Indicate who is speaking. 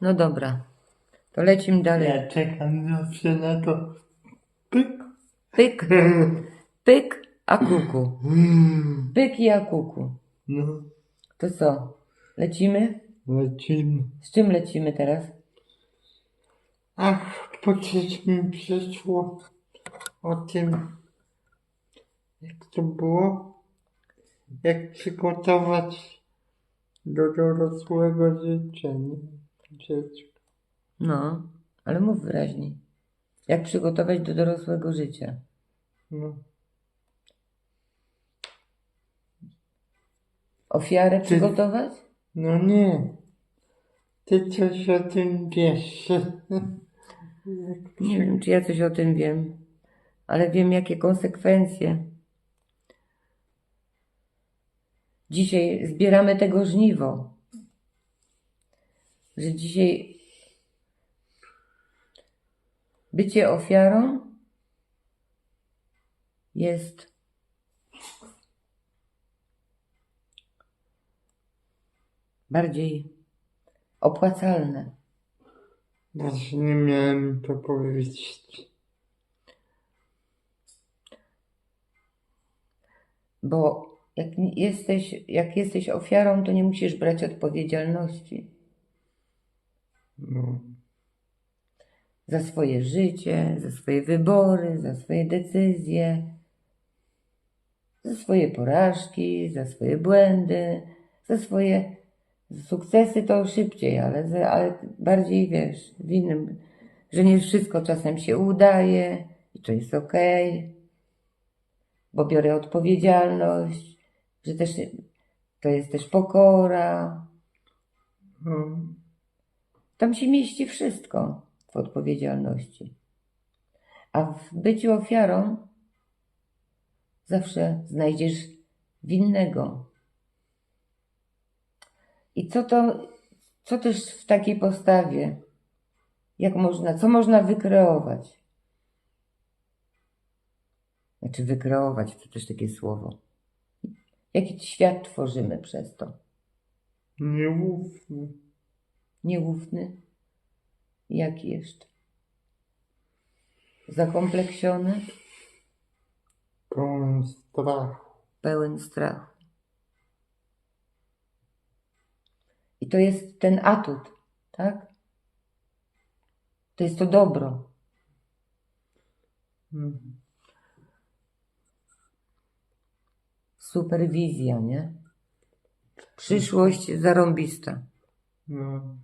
Speaker 1: No dobra. To lecimy dalej.
Speaker 2: Ja czekam zawsze na to. Pyk.
Speaker 1: Pyk, pyk, a kuku. Pyk i a kuku.
Speaker 2: No,
Speaker 1: To co? Lecimy?
Speaker 2: lecimy.
Speaker 1: Z czym lecimy teraz?
Speaker 2: Ach, coś mi przeszło o tym, jak to było, jak przygotować do dorosłego życia, nie?
Speaker 1: No, ale mów wyraźniej. Jak przygotować do dorosłego życia?
Speaker 2: No.
Speaker 1: Ofiarę przygotować?
Speaker 2: no nie, ty coś o tym wiesz.
Speaker 1: Nie wiem, czy ja coś o tym wiem, ale wiem, jakie konsekwencje. Dzisiaj zbieramy tego żniwo. Że dzisiaj bycie ofiarą jest bardziej opłacalne.
Speaker 2: Właśnie nie miałem to powiedzieć.
Speaker 1: Bo jak jesteś, jak jesteś ofiarą, to nie musisz brać odpowiedzialności
Speaker 2: No.
Speaker 1: za swoje życie, za swoje wybory, za swoje decyzje, za swoje porażki, za swoje błędy, za swoje sukcesy to szybciej, ale, za- ale bardziej wiesz, w innym, że nie wszystko czasem się udaje i to jest okej, bo biorę odpowiedzialność, że też to jest też pokora.
Speaker 2: no.
Speaker 1: Tam się mieści wszystko w odpowiedzialności. A w byciu ofiarą zawsze znajdziesz winnego. I co to, co też w takiej postawie, jak można, co można wykreować? Znaczy wykreować, to też takie słowo. Jaki świat tworzymy przez to?
Speaker 2: Nieufny.
Speaker 1: Nieufny? Jaki jeszcze? Zakompleksiony?
Speaker 2: Pełen strachu.
Speaker 1: Pełen strachu. I to jest ten atut, tak? To jest to dobro.
Speaker 2: Mhm.
Speaker 1: Superwizja, nie? Przyszłość zarąbista.
Speaker 2: No.